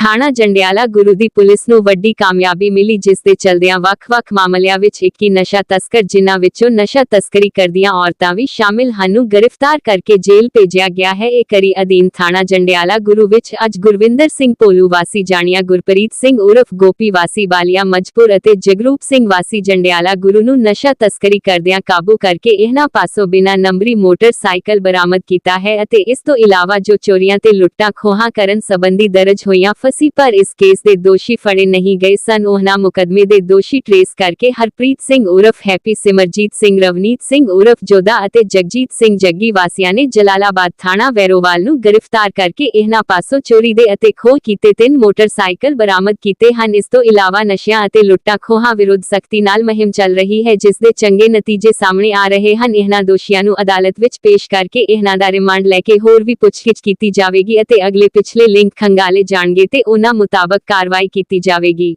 ਥਾਣਾ ਜੰਡਿਆਲਾ ਗੁਰੂ ਦੀ ਪੁਲਿਸ ਨੂੰ ਵੱਡੀ ਕਾਮਯਾਬੀ ਮਿਲੀ, ਜਿਸ ਦੇ ਚਲਦਿਆਂ ਵੱਖ-ਵੱਖ ਮਾਮਲਿਆਂ ਵਿੱਚ 21 ਨਸ਼ਾ ਤਸਕਰ, ਜਿਨ੍ਹਾਂ ਵਿੱਚੋਂ ਨਸ਼ਾ ਤਸਕਰੀ ਕਰਦੀਆਂ ਔਰਤਾਂ ਵੀ ਸ਼ਾਮਿਲ ਹਨ, ਨੂੰ ਗ੍ਰਿਫਤਾਰ ਕਰਕੇ ਜੇਲ੍ਹ ਭੇਜਿਆ ਗਿਆ ਹੈ। ਇਹ ਕਰੀ ਅਧੀਨ ਥਾਣਾ ਜੰਡਿਆਲਾ ਗੁਰੂ ਵਿੱਚ ਅੱਜ ਗੁਰਵਿੰਦਰ ਸਿੰਘ ਪੋਲੂ ਵਾਸੀ, ਜਾਣਿਆ ਗੁਰਪ੍ਰੀਤ ਸਿੰਘ ਉਰਫ ਗੋਪੀ ਵਾਸੀ, ਬਾਲੀਆ ਮਜਪੁਰ ਅਤੇ ਜਗਰੂਪ ਸਿੰਘ ਵਾਸੀ, ਜੰਡਿਆਲਾ ਗੁਰੂ ਨੂੰ ਨਸ਼ਾ ਤਸਕਰੀ ਕਰਦਿਆਂ ਕਾਬੂ ਕਰਕੇ ਇਹਨਾਂ ਪਾਸੋਂ ਬਿਨਾਂ ਨੰਬਰੀ ਮੋਟਰਸਾਈਕਲ ਬਰਾਮਦ ਕੀਤਾ ਹੈ ਅਤੇ ਇਸ ਤੋਂ ਇਲਾਵਾ ਜੋ ਚੋਰੀਆਂ ਤੇ ਲੁੱਟਾਂ ਖੋਹਾਂ ਕਰਨ ਸੰਬੰਧੀ ਦਰਜ ਹੋਈਆਂ ਫਸੀ ਪਰ ਇਸ ਕੇਸ ਦੇ ਦੋਸ਼ੀ ਫੜੇ ਨਹੀਂ ਗਏ ਸਨ। ਉਹਨਾਂ ਮੁਕਦਮੇ ਦੇ ਦੋਸ਼ੀ ਟਰੇਸ ਕਰਕੇ ਹਰਪ੍ਰੀਤ ਸਿੰਘ ਉਰਫ ਹੈਪੀ, ਸਿਮਰਜੀਤ ਸਿੰਘ, ਰਵਨੀਤ ਸਿੰਘ ਉਰਫ ਜੋਦਾ ਅਤੇ ਜਗਜੀਤ ਸਿੰਘ ਜੱਗੀ ਵਾਸੀਆਂ ਨੇ ਜਲਾਲਾਬਾਦ ਥਾਣਾ ਵੈਰੋਵਾਲ ਨੂੰ ਗ੍ਰਿਫਤਾਰ ਕਰਕੇ ਇਹਨਾਂ ਪਾਸੋਂ ਚੋਰੀ ਦੇ ਅਤੇ ਖੋਹ ਕੀਤੇ ਤਿੰਨ ਮੋਟਰਸਾਈਕਲ ਬਰਾਮਦ ਕੀਤੇ ਹਨ। ਇਸ ਤੋਂ ਇਲਾਵਾ ਨਸ਼ਿਆਂ ਅਤੇ ਲੁੱਟਾਂ ਖੋਹਾਂ ਵਿਰੁੱਧ ਸਖਤੀ ਨਾਲ ਮੁਹਿੰਮ ਚੱਲ ਰਹੀ ਹੈ, ਜਿਸ ਦੇ ਚੰਗੇ ਨਤੀਜੇ ਸਾਹਮਣੇ ਆ ਰਹੇ ਹਨ। ਇਹਨਾਂ ਦੋਸ਼ੀਆਂ ਨੂੰ ਅਦਾਲਤ ਵਿੱਚ ਪੇਸ਼ ਕਰਕੇ ਇਹਨਾਂ ਦਾ ਰਿਮਾਂਡ ਲੈ ਕੇ ਹੋਰ ਵੀ ਪੁੱਛਗਿੱਛ ਕੀਤੀ ਜਾਵੇਗੀ ਅਤੇ ਅਗਲੇ ਪਿਛਲੇ ਲਿੰਕ ਖੰਗਾਲੇ ਜਾਣਗੇ ਤੇ ਉਹਨਾਂ ਮੁਤਾਬਕ ਕਾਰਵਾਈ ਕੀਤੀ ਜਾਵੇਗੀ।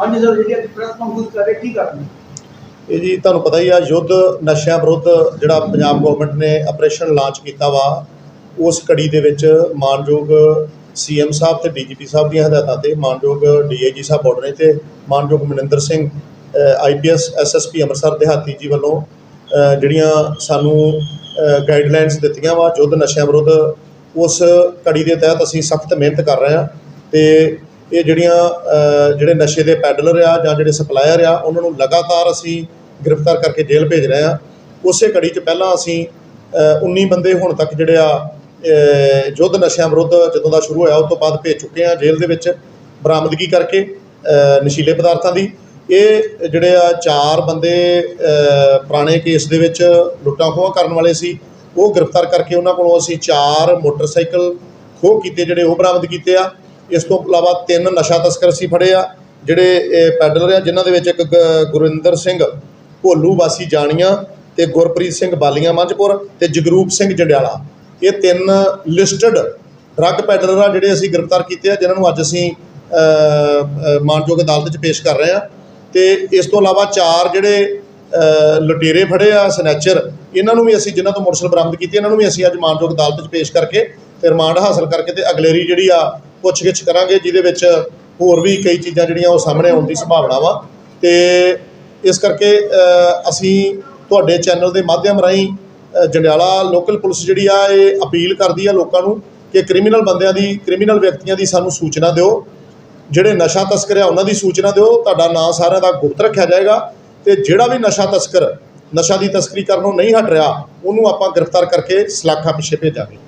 ਹਾਂਜੀ ਸਰ ਜਿਹੜੀ ਅੱਜ ਪ੍ਰੈਸ ਕਾਨਫਰੰਸ ਕਰ ਰਹੇ ਕੀ ਕਰਨੀ ਇਹ ਜੀ ਤੁਹਾਨੂੰ ਪਤਾ ਹੀ ਆ ਯੁੱਧ ਨਸ਼ਿਆਂ ਵਿਰੁੱਧ ਜਿਹੜਾ ਪੰਜਾਬ ਗਵਰਨਮੈਂਟ ਨੇ ਆਪਰੇਸ਼ਨ ਲਾਂਚ ਕੀਤਾ ਵਾ ਉਸ ਕੜੀ ਦੇ ਵਿੱਚ ਮਾਨਯੋਗ ਸੀਐਮ ਸਾਹਿਬ ਤੇ ਡੀਜੀਪੀ ਸਾਹਿਬ ਦੀਆਂ ਹਦਾਇਤਾਂ ਤੇ ਮਾਨਯੋਗ ਡੀਆਈਜੀ ਸਾਹਿਬ ਬਾਰਡਰ ਨੇ ਤੇ ਮਾਨਯੋਗ ਮਨਿੰਦਰ ਸਿੰਘ ਆਈਪੀਐਸ ਐਸਐਸਪੀ ਅੰਮ੍ਰਿਤਸਰ ਦਿਹਾਤੀ ਜੀ ਵੱਲੋਂ ਜਿਹੜੀਆਂ ਸਾਨੂੰ ਗਾਈਡਲਾਈਨਸ ਦਿੱਤੀਆਂ ਵਾ ਯੁੱਧ ਨਸ਼ਿਆਂ ਵਿਰੁੱਧ ਉਸ ਕੜੀ ਦੇ ਤਹਿਤ ਅਸੀਂ ਸਖਤ ਮਿਹਨਤ ਕਰ ਰਹੇ ਹਾਂ ਤੇ ਇਹ ਜਿਹੜੀਆਂ ਜਿਹੜੇ ਨਸ਼ੇ ਦੇ ਪੈਡਲਰ ਆ ਜਾਂ ਜਿਹੜੇ ਸਪਲਾਇਰ ਆ ਉਹਨਾਂ ਨੂੰ ਲਗਾਤਾਰ ਅਸੀਂ ਗ੍ਰਿਫਤਾਰ ਕਰਕੇ ਜੇਲ੍ਹ ਭੇਜ ਰਹੇ ਹਾਂ। ਉਸੇ ਕੜੀ 'ਚ ਪਹਿਲਾਂ ਅਸੀਂ ਅ, 19 ਬੰਦੇ ਹੁਣ ਤੱਕ ਜਿਹੜੇ ਆ ਯੁੱਧ ਨਸ਼ਿਆਂ ਵਿਰੁੱਧ ਜਦੋਂ ਦਾ ਸ਼ੁਰੂ ਹੋਇਆ ਉਸ ਤੋਂ ਬਾਅਦ ਭੇਜ ਚੁੱਕੇ ਆ ਜੇਲ੍ਹ ਦੇ ਵਿੱਚ ਬਰਾਮਦਗੀ ਕਰਕੇ ਨਸ਼ੀਲੇ ਪਦਾਰਥਾਂ ਦੀ। ਇਹ ਜਿਹੜੇ ਆ ਚਾਰ ਬੰਦੇ ਪੁਰਾਣੇ ਕੇਸ ਦੇ ਵਿੱਚ ਲੁੱਟਾਂ ਖੋਹਾਂ ਕਰਨ ਵਾਲੇ ਸੀ। ਉਹ ਗ੍ਰਿਫਤਾਰ ਕਰਕੇ ਉਹਨਾਂ ਕੋਲੋਂ ਅਸੀਂ ਚਾਰ ਮੋਟਰਸਾਈਕਲ ਖੋਹ ਕੀਤੇ ਜਿਹੜੇ ਉਹ ਬਰਾਮਦ ਕੀਤੇ ਆ। ਇਸ ਤੋਂ ਇਲਾਵਾ ਤਿੰਨ ਨਸ਼ਾ ਤਸਕਰ ਅਸੀਂ ਫੜੇ ਆ ਜਿਹੜੇ ਇਹ ਪੈਡਲਰ ਆ ਜਿਨ੍ਹਾਂ ਦੇ ਵਿੱਚ ਇੱਕ ਗੁਰਿੰਦਰ ਸਿੰਘ ਭੋਲੂ ਵਾਸੀ ਜਾਣੀਆਂ ਤੇ ਗੁਰਪ੍ਰੀਤ ਸਿੰਘ ਬਾਲੀਆਂ ਮੰਝਪੁਰ ਤੇ ਜਗਰੂਪ ਸਿੰਘ ਜੰਡਿਆਲਾ। ਇਹ ਤਿੰਨ ਲਿਸਟਡ ਡਰੱਗ ਪੈਡਲਰ ਆ ਜਿਹੜੇ ਅਸੀਂ ਗ੍ਰਿਫਤਾਰ ਕੀਤੇ ਆ ਜਿਨ੍ਹਾਂ ਨੂੰ ਅੱਜ ਅਸੀਂ ਅ, ਮਾਨਯੋਗ ਅਦਾਲਤ 'ਚ ਪੇਸ਼ ਕਰ ਰਹੇ ਆ। ਤੇ ਇਸ ਤੋਂ ਇਲਾਵਾ ਚਾਰ ਜਿਹੜੇ ਲੁਟੇਰੇ ਫੜੇ ਆ ਸਨੈਚਰ ਇਹਨਾਂ ਨੂੰ ਵੀ ਅਸੀਂ ਜਿਨ੍ਹਾਂ ਤੋਂ ਮੋਟਰਸਾਈਕਲ ਬਰਾਮਦ ਕੀਤੀ, ਇਹਨਾਂ ਨੂੰ ਵੀ ਅਸੀਂ ਅੱਜ ਮਾਨਯੋਗ ਅਦਾਲਤ 'ਚ ਪੇਸ਼ ਕਰਕੇ ਤੇ ਰਿਮਾਂਡ ਹਾਸਲ ਕਰਕੇ ਤੇ ਅਗਲੇਰੀ ਜਿਹੜੀ ਆ, ਪੁੱਛਗਿੱਛ ਕਰਾਂਗੇ, ਜਿਹਦੇ ਵਿੱਚ ਹੋਰ ਵੀ ਕਈ ਚੀਜ਼ਾਂ ਜਿਹੜੀਆਂ ਉਹ ਸਾਹਮਣੇ ਆਉਣ ਦੀ ਸੰਭਾਵਨਾ ਵਾ। ਤੇ ਇਸ ਕਰਕੇ ਅਸੀਂ ਤੁਹਾਡੇ ਚੈਨਲ ਦੇ ਮਾਧਿਅਮ ਰਾਹੀਂ ਜੰਡਿਆਲਾ ਲੋਕਲ ਪੁਲਿਸ ਜਿਹੜੀ ਆ, ਇਹ ਅਪੀਲ ਕਰਦੀ ਆ ਲੋਕਾਂ ਨੂੰ ਕਿ ਕ੍ਰਿਮੀਨਲ ਬੰਦਿਆਂ ਦੀ ਕ੍ਰਿਮੀਨਲ ਵਿਅਕਤੀਆਂ ਦੀ ਸਾਨੂੰ ਸੂਚਨਾ ਦਿਓ। ਜਿਹੜੇ ਨਸ਼ਾ ਤਸਕਰ ਆ, ਉਹਨਾਂ ਦੀ ਸੂਚਨਾ ਦਿਓ। ਤੁਹਾਡਾ ਨਾਂ ਸਾਰਿਆਂ ਦਾ ਗੁਪਤ ਰੱਖਿਆ ਜਾਏਗਾ। ਤੇ ਜਿਹੜਾ ਵੀ ਨਸ਼ਾ ਤਸਕਰ, ਨਸ਼ਾ ਦੀ ਤਸਕਰੀ ਕਰਨੋਂ ਨਹੀਂ ਹਟ ਰਿਹਾ, ਉਹਨੂੰ ਆਪਾਂ ਗ੍ਰਿਫਤਾਰ ਕਰਕੇ ਸਲਾਖਾਂ ਪਿੱਛੇ ਭੇਜਾਂਗੇ।